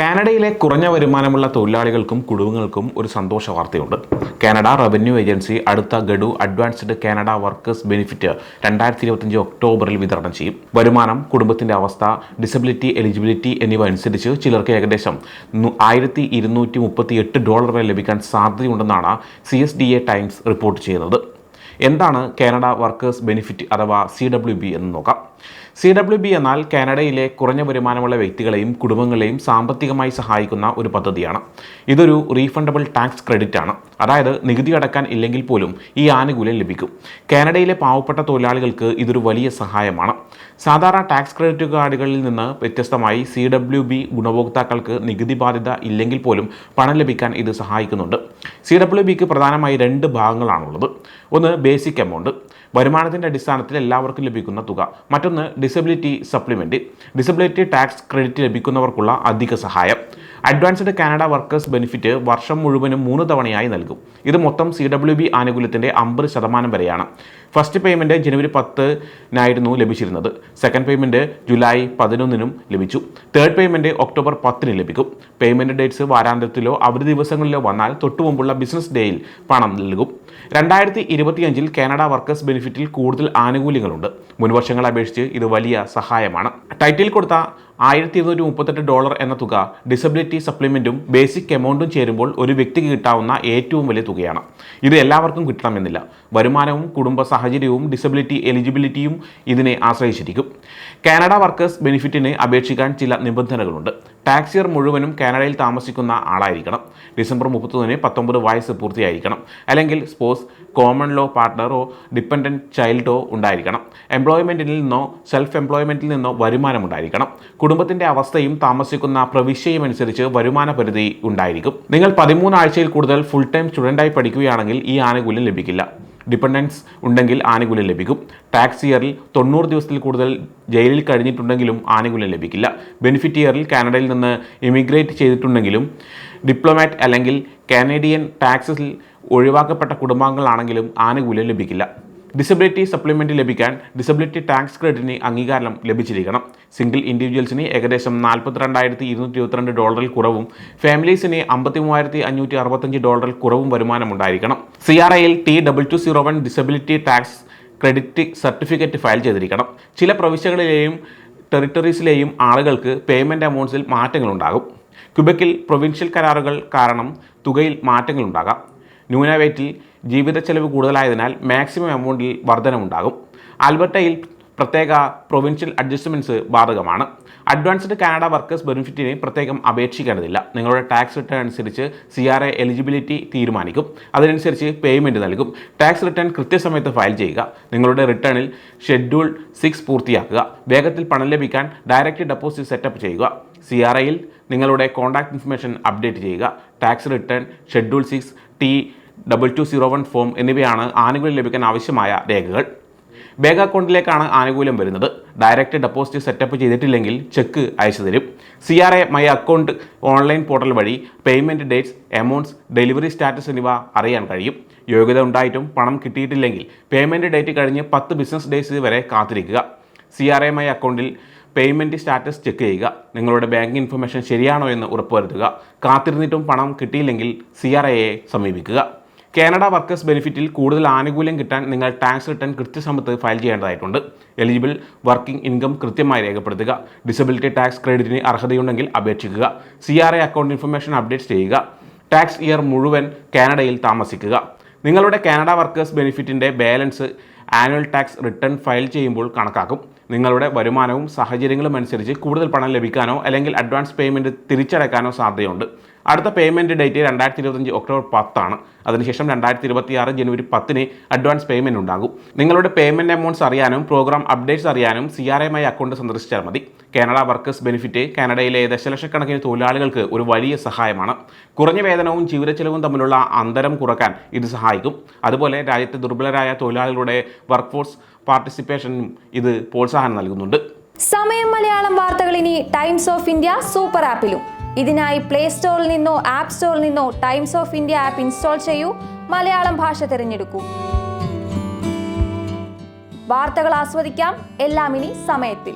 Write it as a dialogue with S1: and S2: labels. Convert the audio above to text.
S1: കാനഡയിലെ കുറഞ്ഞ വരുമാനമുള്ള തൊഴിലാളികൾക്കും കുടുംബങ്ങൾക്കും ഒരു സന്തോഷ വാർത്തയുണ്ട്. കാനഡ റവന്യൂ ഏജൻസി അടുത്ത ഗഡു അഡ്വാൻസ്ഡ് കാനഡ വർക്കേഴ്സ് ബെനിഫിറ്റ് രണ്ടായിരത്തി ഇരുപത്തഞ്ച് ഒക്ടോബറിൽ വിതരണം ചെയ്യും. വരുമാനം കുടുംബത്തിന്റെ അവസ്ഥ ഡിസബിലിറ്റി എലിജിബിലിറ്റി എന്നിവ അനുസരിച്ച് ചിലർക്ക് ഏകദേശം ആയിരത്തി ഇരുന്നൂറ്റി മുപ്പത്തി എട്ട് ഡോളർ വരെ ലഭിക്കാൻ സാധ്യതയുണ്ടെന്നാണ് C S D A times report ചെയ്യുന്നത്. എന്താണ് കാനഡ വർക്കേഴ്സ് ബെനിഫിറ്റ് അഥവാ സി ഡബ്ല്യു ബി എന്ന് നോക്കാം. സി ഡബ്ല്യു ബി എന്നാൽ കാനഡയിലെ കുറഞ്ഞ വരുമാനമുള്ള വ്യക്തികളെയും കുടുംബങ്ങളെയും സാമ്പത്തികമായി സഹായിക്കുന്ന ഒരു പദ്ധതിയാണ്. ഇതൊരു റീഫണ്ടബിൾ ടാക്സ് ക്രെഡിറ്റ് ആണ് അതായത് നികുതി അടക്കാൻ ഇല്ലെങ്കിൽ പോലും ഈ ആനുകൂല്യം ലഭിക്കും. കാനഡയിലെ പാവപ്പെട്ട തൊഴിലാളികൾക്ക് ഇതൊരു വലിയ സഹായമാണ്. സാധാരണ ടാക്സ് ക്രെഡിറ്റ് കാർഡുകളിൽ നിന്ന് വ്യത്യസ്തമായി സി ഡബ്ല്യു ബി ഗുണഭോക്താക്കൾക്ക് നികുതി ബാധ്യത ഇല്ലെങ്കിൽ പോലും പണം ലഭിക്കാൻ ഇത് സഹായിക്കുന്നുണ്ട്. സി ഡബ്ല്യു ബിക്ക് പ്രധാനമായി രണ്ട് ഭാഗങ്ങളാണുള്ളത്. ഒന്ന് ബേസിക് എമൗണ്ട് വരുമാനത്തിന്റെ അടിസ്ഥാനത്തിൽ എല്ലാവർക്കും ലഭിക്കുന്ന തുക മറ്റൊന്ന് disability supplement disability tax credit ലഭിക്കുന്നവർക്കുള്ള അധിക സഹായം. അഡ്വാൻസ്ഡ് കാനഡ വർക്കേഴ്സ് ബെനിഫിറ്റ് വർഷം മുഴുവനും മൂന്ന് തവണയായി നൽകും. ഇത് മൊത്തം സി ഡബ്ല്യു ബി ആനുകൂല്യത്തിന്റെ അമ്പത് ശതമാനം വരെയാണ്. ഫസ്റ്റ് പേയ്മെന്റ് ജനുവരി പത്തിനായിരുന്നു ലഭിച്ചിരുന്നത്. സെക്കൻഡ് പേയ്മെന്റ് ജൂലൈ പതിനൊന്നിനും ലഭിച്ചു. തേർഡ് പേയ്മെന്റ് ഒക്ടോബർ പത്തിന് ലഭിക്കും. പേയ്മെന്റ് ഡേറ്റ്സ് വാരാന്ത്യത്തിലോ അവധി ദിവസങ്ങളിലോ വന്നാൽ തൊട്ടുമുമ്പുള്ള ബിസിനസ് ഡേയിൽ പണം നൽകും. രണ്ടായിരത്തി ഇരുപത്തിയഞ്ചിൽ കാനഡ വർക്കേഴ്സ് ബെനിഫിറ്റിൽ കൂടുതൽ ആനുകൂല്യങ്ങളുണ്ട്. മുൻവർഷങ്ങളെ അപേക്ഷിച്ച് ഇത് വലിയ സഹായമാണ്. ടൈറ്റിൽ കൊടുത്ത ആയിരത്തി ഇരുന്നൂറ്റി മുപ്പത്തെട്ട് ഡോളർ എന്ന തുക ഡിസബിലിറ്റി സപ്ലിമെന്റും ബേസിക് എമൗണ്ടും ചേരുമ്പോൾ ഒരു വ്യക്തിക്ക് കിട്ടാവുന്ന ഏറ്റവും വലിയ തുകയാണ്. ഇത് എല്ലാവർക്കും കിട്ടണമെന്നില്ല. വരുമാനവും കുടുംബ സാഹചര്യവും ഡിസബിലിറ്റി എലിജിബിലിറ്റിയും ഇതിനെ ആശ്രയിച്ചിരിക്കും. കാനഡ വർക്കേഴ്സ് ബെനിഫിറ്റിന് അപേക്ഷിക്കാൻ ചില നിബന്ധനകളുണ്ട്. ടാക്സ് ഇയർ മുഴുവനും കാനഡയിൽ താമസിക്കുന്ന ആളായിരിക്കണം. ഡിസംബർ മുപ്പത്തൊന്നിന് പത്തൊമ്പത് വയസ്സ് പൂർത്തിയായിരിക്കണം. അല്ലെങ്കിൽ സ്പോസ് കോമൺ ലോ പാർട്ട്ണറോ ഡിപ്പെൻഡന്റ് ചൈൽഡോ ഉണ്ടായിരിക്കണം. എംപ്ലോയ്മെന്റിൽ നിന്നോ സെൽഫ് എംപ്ലോയ്മെന്റിൽ നിന്നോ വരുമാനം ഉണ്ടായിരിക്കണം. കുടുംബത്തിന്റെ അവസ്ഥയും താമസിക്കുന്ന പ്രവിശ്യയും അനുസരിച്ച് വരുമാന പരിധി ഉണ്ടായിരിക്കും. നിങ്ങൾ പതിമൂന്ന് ആഴ്ചയിൽ കൂടുതൽ ഫുൾ ടൈം സ്റ്റുഡന്റായി പഠിക്കുകയാണെങ്കിൽ ഈ ആനുകൂല്യം ലഭിക്കില്ല. ഡിപ്പെൻഡൻസ് ഉണ്ടെങ്കിൽ ആനുകൂല്യം ലഭിക്കും. ടാക്സ് ഇയറിൽ തൊണ്ണൂറ് ദിവസത്തിൽ കൂടുതൽ ജയിലിൽ കഴിഞ്ഞിട്ടുണ്ടെങ്കിലും ആനുകൂല്യം ലഭിക്കില്ല. ബെനിഫിറ്റ് ഇയറിൽ കാനഡയിൽ നിന്ന് ഇമിഗ്രേറ്റ് ചെയ്തിട്ടുണ്ടെങ്കിലും ഡിപ്ലോമാറ്റ് അല്ലെങ്കിൽ കാനഡിയൻ ടാക്സിൽ ഒഴിവാക്കപ്പെട്ട കുടുംബാംഗങ്ങളാണെങ്കിലും ആനുകൂല്യം ലഭിക്കില്ല. ഡിസബിലിറ്റി സപ്ലിമെന്റ് ലഭിക്കാൻ ഡിസബിലിറ്റി ടാക്സ് ക്രെഡിറ്റിന് അംഗീകാരം ലഭിച്ചിരിക്കണം. സിംഗിൾ ഇൻഡിവിജ്വൽസിന് ഏകദേശം നാൽപ്പത്തിരണ്ടായിരത്തി ഇരുന്നൂറ്റി ഇരുപത്തിരണ്ട് ഡോളറിൽ കുറവും ഫാമിലീസിന് അമ്പത്തി മൂവായിരത്തി അഞ്ഞൂറ്റി അറുപത്തഞ്ച് ഡോളറിൽ കുറവും വരുമാനം ഉണ്ടായിരിക്കണം. സി ആർ ഐയിൽ T double two zero one disability tax credit certificate file ചെയ്തിരിക്കണം. ചില പ്രവിശ്യകളിലെയും ടെറിട്ടറീസിലെയും ആളുകൾക്ക് പേയ്മെന്റ് അമൗണ്ട്സിൽ മാറ്റങ്ങളുണ്ടാകും. ക്യുബക്കിൽ പ്രൊവിൻഷ്യൽ കരാറുകൾ കാരണം തുകയിൽ മാറ്റങ്ങളുണ്ടാകാം. ന്യൂനവേറ്റിൽ ജീവിത ചെലവ് കൂടുതലായതിനാൽ മാക്സിമം എമൗണ്ടിൽ വർധനമുണ്ടാകും ആൽബർട്ടയിൽ പ്രത്യേക പ്രൊവിൻഷ്യൽ അഡ്ജസ്റ്റ്മെന്റ്സ് ബാധകമാണ്. അഡ്വാൻസ്ഡ് കാനഡ വർക്കേഴ്സ് ബെനിഫിറ്റിനെ പ്രത്യേകം അപേക്ഷിക്കേണ്ടതില്ല. നിങ്ങളുടെ ടാക്സ് റിട്ടേൺ അനുസരിച്ച് സി ആർ എ എലിജിബിലിറ്റി തീരുമാനിക്കും. അതിനനുസരിച്ച് പേയ്മെന്റ് നൽകും. ടാക്സ് റിട്ടേൺ കൃത്യസമയത്ത് ഫയൽ ചെയ്യുക. നിങ്ങളുടെ റിട്ടേണിൽ ഷെഡ്യൂൾ സിക്സ് പൂർത്തിയാക്കുക. വേഗത്തിൽ പണം ലഭിക്കാൻ ഡയറക്റ്റ് ഡെപ്പോസിറ്റ് സെറ്റപ്പ് ചെയ്യുക. സി ആർ എയിൽ നിങ്ങളുടെ കോൺടാക്ട് ഇൻഫർമേഷൻ അപ്ഡേറ്റ് ചെയ്യുക. Tax return schedule six T double two zero one form എന്നിവയാണ് ആനുകൂല്യം ലഭിക്കാൻ ആവശ്യമായ രേഖകൾ. ബാങ്ക് അക്കൗണ്ടിലേക്കാണ് ആനുകൂല്യം വരുന്നത്. ഡയറക്റ്റ് ഡെപ്പോസിറ്റ് സെറ്റപ്പ് ചെയ്തിട്ടില്ലെങ്കിൽ ചെക്ക് അയച്ചു തരും. C R A my account online portal വഴി payment dates amounts delivery status എന്നിവ അറിയാൻ കഴിയും. യോഗ്യത ഉണ്ടായിട്ടും പണം കിട്ടിയിട്ടില്ലെങ്കിൽ പേയ്മെന്റ് ഡേറ്റ് കഴിഞ്ഞ് പത്ത് ബിസിനസ് ഡേയ്സ് വരെ കാത്തിരിക്കുക. സി ആർ എ മൈ അക്കൗണ്ടിൽ പേയ്മെന്റ് സ്റ്റാറ്റസ് ചെക്ക് ചെയ്യുക. നിങ്ങളുടെ ബാങ്ക് ഇൻഫർമേഷൻ ശരിയാണോ എന്ന് ഉറപ്പുവരുത്തുക. കാത്തിരുന്നിട്ടും പണം കിട്ടിയില്ലെങ്കിൽ സി ആർ എയെ സമീപിക്കുക. കാനഡ വർക്കേഴ്സ് ബെനിഫിറ്റിൽ കൂടുതൽ ആനുകൂല്യം കിട്ടാൻ നിങ്ങൾ ടാക്സ് റിട്ടേൺ കൃത്യസമയത്ത് ഫയൽ ചെയ്യേണ്ടതായിട്ടുണ്ട്. എലിജിബിൾ വർക്കിംഗ് ഇൻകം കൃത്യമായി രേഖപ്പെടുത്തുക. ഡിസബിലിറ്റി ടാക്സ് ക്രെഡിറ്റിന് അർഹതയുണ്ടെങ്കിൽ അപേക്ഷിക്കുക. C R account information update ചെയ്യുക. ടാക്സ് ഇയർ മുഴുവൻ കാനഡയിൽ താമസിക്കുക. നിങ്ങളുടെ Canada workers ബെനിഫിറ്റിന്റെ balance annual tax return file ചെയ്യുമ്പോൾ കണക്കാക്കും. നിങ്ങളുടെ വരുമാനവും സാഹചര്യങ്ങളും അനുസരിച്ച് കൂടുതൽ പണം ലഭിക്കാനോ അല്ലെങ്കിൽ അഡ്വാൻസ് പേയ്മെന്റ് തിരിച്ചടക്കാനോ സാധ്യതയുണ്ട്. അടുത്ത പേയ്മെന്റ് ഡേറ്റ് രണ്ടായിരത്തി ഇരുപത്തഞ്ച് ഒക്ടോബർ പത്താണ്. അതിനുശേഷം രണ്ടായിരത്തി ഇരുപത്തി ആറ് ജനുവരി പത്തിന് അഡ്വാൻസ് പേയ്മെന്റ് ഉണ്ടാകും. നിങ്ങളുടെ പേയ്മെന്റ് എമൗണ്ട്സ് അറിയാനും പ്രോഗ്രാം അപ്ഡേറ്റ്സ് അറിയാനും C R M I account സന്ദർശിച്ചാൽ മതി. കാനഡ വർക്കേഴ്സ് ബെനിഫിറ്റ് കാനഡയിലെ ദശലക്ഷക്കണക്കിന് തൊഴിലാളികൾക്ക് ഒരു വലിയ സഹായമാണ്. കുറഞ്ഞ വേതനവും ജീവിതച്ചെലവും തമ്മിലുള്ള അന്തരം കുറയ്ക്കാൻ ഇത് സഹായിക്കും. അതുപോലെ രാജ്യത്തെ ദുർബലരായ തൊഴിലാളികളുടെ വർക്ക്ഫോഴ്സ് പാർട്ടിസിപ്പേഷനും ഇത് പ്രോത്സാഹനം നൽകുന്നുണ്ട്.
S2: സമയം മലയാളം വാർത്തകൾ ഇനി ടൈംസ് ഓഫ് ഇന്ത്യ സൂപ്പർ ആപ്പിലും. ഇതിനായി പ്ലേ സ്റ്റോറിൽ നിന്നോ ആപ്പ് സ്റ്റോറിൽ നിന്നോ Times of India app install ചെയ്യൂ. മലയാളം ഭാഷ തിരഞ്ഞെടുക്കൂ. വാർത്തകൾ ആസ്വദിക്കാം. എല്ലാം ഇനി സമയത്തിൽ.